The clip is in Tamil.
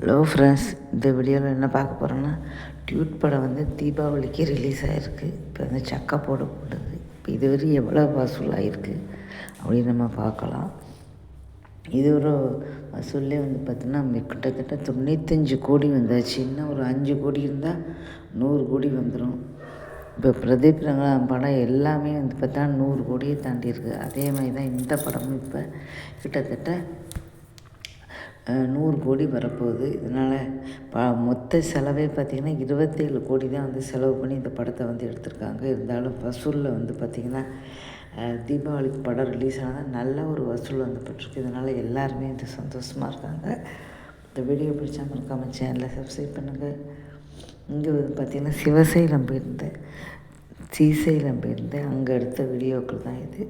ஹலோ ஃப்ரெண்ட்ஸ் இந்த வீடியோவில் என்ன பார்க்க போகிறோன்னா டியூட் படம் வந்து தீபாவளிக்கு ரிலீஸ் ஆகிருக்கு இப்போ வந்து சக்கை போட போடுது இப்போ இதுவரை எவ்வளோ வசூல் ஆகிருக்கு அப்படின்னு நம்ம பார்க்கலாம். இது ஒரு வசூல்லே வந்து பார்த்திங்கன்னா கிட்டத்தட்ட தொண்ணூத்தஞ்சு கோடி வந்தாச்சு. இன்னும் ஒரு அஞ்சு கோடி இருந்தால் நூறு கோடி வந்துடும் இப்போ பிரதீப் ரங்கநாதன் படம் எல்லாமே வந்து பார்த்தா நூறு கோடியை தாண்டி இருக்குது அதே மாதிரி தான் இந்த படமும் இப்போ கிட்டத்தட்ட நூறு கோடி வரப்போகுது. இதனால் ப மொத்த செலவே பார்த்திங்கன்னா இருபத்தேழு கோடி தான் வந்து செலவு பண்ணி இந்த படத்தை வந்து எடுத்திருக்காங்க. இருந்தாலும் வசூலில் வந்து பார்த்திங்கன்னா தீபாவளிக்கு படம் ரிலீஸ் ஆனால் நல்ல ஒரு வசூல் வந்து பட்டிருக்கு. இதனால் எல்லாருமே வந்து சந்தோஷமாக இருக்காங்க. இந்த வீடியோ பிடிச்சா இருக்காமல் சேனலை சப்ஸ்கிரைப் பண்ணுங்கள் இங்கே வந்து பார்த்திங்கன்னா சிவசைலம் போயிருந்தேன். சீசைலம் போயிருந்தேன். அங்கே எடுத்த வீடியோக்கள் தான் இது.